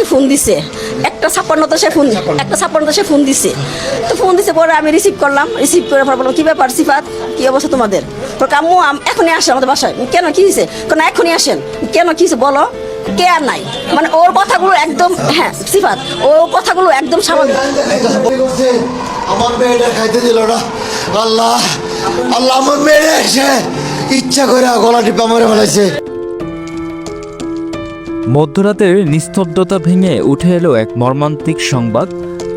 রাতে ফোন দিছে। একটা ছাপ্পান্নতে সে ফোন একটা ছাপ্পান্নতে সে ফোন দিছে। তো ফোন দিছে পরে আমি রিসিভ করলাম। রিসিভ করে পর বললাম কী ব্যাপার সিফাত? কী অবস্থা তোমাদের? তো আম- এখনই আসে আমাদের বাসায়। কেন? কী হয়েছে কেন এখনই আসেন। কেন? কী হয়েছে বলো। কে আর নাই। মানে ওর কথাগুলো একদম হ্যাঁ সিফাত। ওর কথাগুলো একদম স্বাভাবিক। আমার মেয়েটা খাইতে দিল না। আল্লাহ আল্লাহ আমার মেয়ে এসে ইচ্ছা করে গলা টিপা মেরে ফেলাইছে। মধ্যরাতের নিস্তব্ধতা ভেঙে উঠে এলো এক মর্মান্তিক সংবাদ।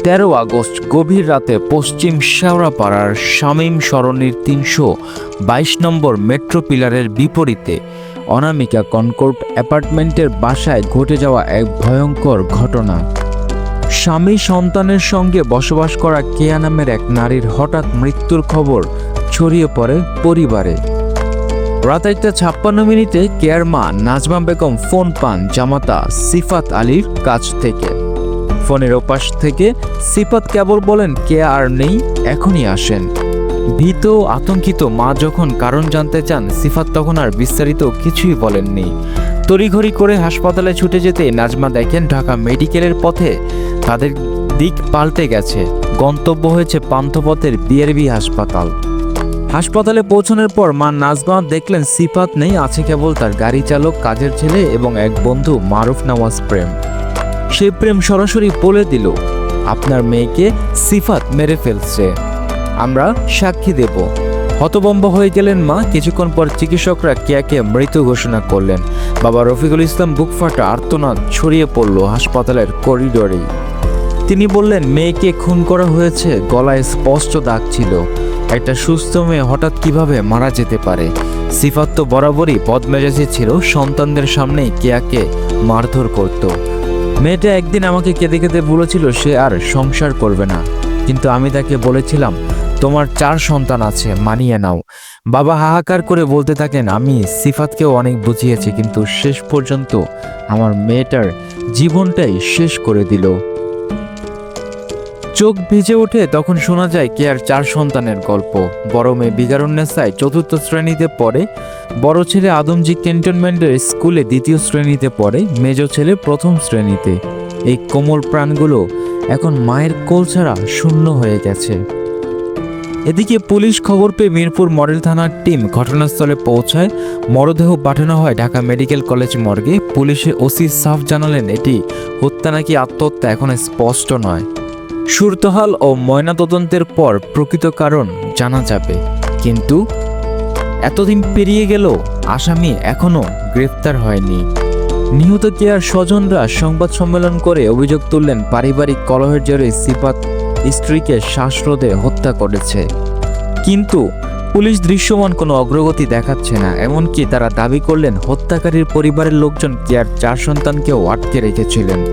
তেরো আগস্ট, গভীর রাতে পশ্চিম শেওড়াপাড়ার শামীম সরণির তিনশো বাইশ নম্বর মেট্রো পিলারের বিপরীতে অনামিকা কনকোর্ট অ্যাপার্টমেন্টের বাসায় ঘটে যাওয়া এক ভয়ঙ্কর ঘটনা। স্বামী সন্তানের সঙ্গে বসবাস করা কেয়া নামের এক নারীর হঠাৎ মৃত্যুর খবর ছড়িয়ে পড়ে পরিবারে। রাত একটা ছাপ্পান্ন মিনিটে কেয়ার মা নাজমা বেগম ফোন পান জামাতা সিফাত আলীর কাছ থেকে। ফোনের ওপাশ থেকে সিফাত কেবল বলেন কে আর নেই, এখনই আসেন। ভীত আতঙ্কিত মা যখন কারণ জানতে চান, সিফাত তখন আর বিস্তারিত কিছুই বলেননি। তড়িঘড়ি করে হাসপাতালে ছুটে যেতে নাজমা দেখেন, ঢাকা মেডিকেলের পথে তাদের দিক পাল্টে গেছে। গন্তব্য হয়েছে পান্থপথের বিআরবি হাসপাতাল। হাসপাতালে পৌঁছানোর পর মা নাজমা দেখলেন সিফাত নেই, আছে কেবল তার গাড়ি চালক কাজের ছেলে এবং এক বন্ধু, মারুফ নওয়াজ প্রেম। সেই প্রেম সরাসরি বলে দিল, আপনার মেয়েকে সিফাত মেরে ফেলছে। আমরা সাক্ষী দেব। হতবম্ব হয়ে গেলেন মা। কিছুক্ষণ পর চিকিৎসকরা কেয়াকে মৃত ঘোষণা করলেন। বাবা রফিকুল ইসলাম বুকফাটা আর্তনাদ ছড়িয়ে পড়ল হাসপাতালের করিডোরেই। তিনি বললেন, মেয়েকে খুন করা হয়েছে, গলায় স্পষ্ট দাগ ছিল। একটা সুস্থ মেয়ে হঠাৎ কীভাবে মারা যেতে পারে? সিফাত তো বরাবরই বদমেজাজি ছিল, সন্তানদের সামনেই কেয়াকে মারধর করত। মেয়েটা একদিন আমাকে কেঁদে কেঁদে বলেছিল, সে আর সংসার করবে না। কিন্তু আমি তাকে বলেছিলাম, তোমার চার সন্তান আছে, মানিয়ে নাও। বাবা হাহাকার করে বলতে থাকেন, আমি সিফাতকেও অনেক বুঝিয়েছি, কিন্তু শেষ পর্যন্ত আমার মেয়েটার জীবনটাই শেষ করে দিল। চোখ ভিজে ওঠে, তখন শোনা যায় কেয়ার চার সন্তানের গল্প। বড় মেয়ে বিগারুন্নেসায় চতুর্থ শ্রেণীতে পড়ে, বড় ছেলে আদমজি ক্যান্টনমেন্টের স্কুলে দ্বিতীয় শ্রেণীতে পড়ে, মেজ ছেলে প্রথম শ্রেণীতে। এই কোমল প্রাণগুলো এখন মায়ের কোল ছাড়া শূন্য হয়ে গেছে। এদিকে পুলিশ খবর পেয়ে মিরপুর মডেল থানার টিম ঘটনাস্থলে পৌঁছায়। মরদেহ পাঠানো হয় ঢাকা মেডিকেল কলেজ মর্গে। পুলিশে ওসি সাফ জানালেন, এটি হত্যা নাকি আত্মহত্যা এখন স্পষ্ট নয়। সুরতহাল ও ময়নাতদন্তের পর প্রকৃত কারণ জানা যাবে। কিন্তু এতদিন পেরিয়ে গেল, আসামি এখনও গ্রেফতার হয়নি। নিহত কেয়ার স্বজনরা সংবাদ সম্মেলন করে অভিযোগ তুললেন, পারিবারিক কলহের জেরে সিপাত স্ত্রীকে শ্বাসরোধে হত্যা করেছে। কিন্তু পুলিশ দৃশ্যমান কোনো অগ্রগতি দেখাচ্ছে না, এমনকি তারা দাবি করলেন, হত্যাকারীর পরিবারের লোকজন কেয়ার চার সন্তানকেও আটকে রেখেছিলেন।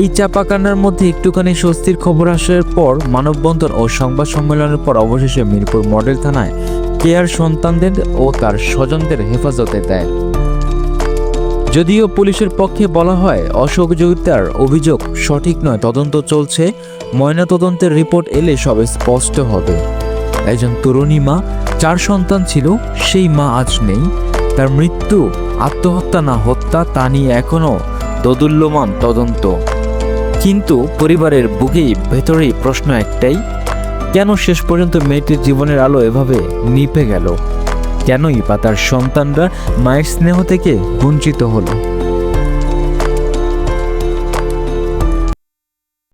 এই চাপাকান্নার মধ্যে একটুখানি স্বস্তির খবর আসার পর মানববন্ধন ও সংবাদ সম্মেলনের পর অবশেষে মিরপুর মডেল থানায় কেয়ার সন্তানদের ও তার স্বজনদের হেফাজতে দেয়। যদিও পুলিশের পক্ষে বলা হয় অসহযোগিতার অভিযোগ সঠিক নয়, তদন্ত চলছে, ময়নাতদন্তের রিপোর্ট এলে সবে স্পষ্ট হবে। একজন তরুণী মা, চার সন্তান ছিল, সেই মা আজ নেই। তার মৃত্যু, আত্মহত্যা না হত্যা তা নিয়ে এখনও দোদুল্যমান তদন্ত। কিন্তু পরিবারের বুকেই ভেতরেই প্রশ্ন একটাই, কেন শেষ পর্যন্ত মেয়েটির জীবনের আলো এভাবে নিপে গেল? কেনই বা তার সন্তানরা মায়ের স্নেহ থেকে বঞ্চিত হলো?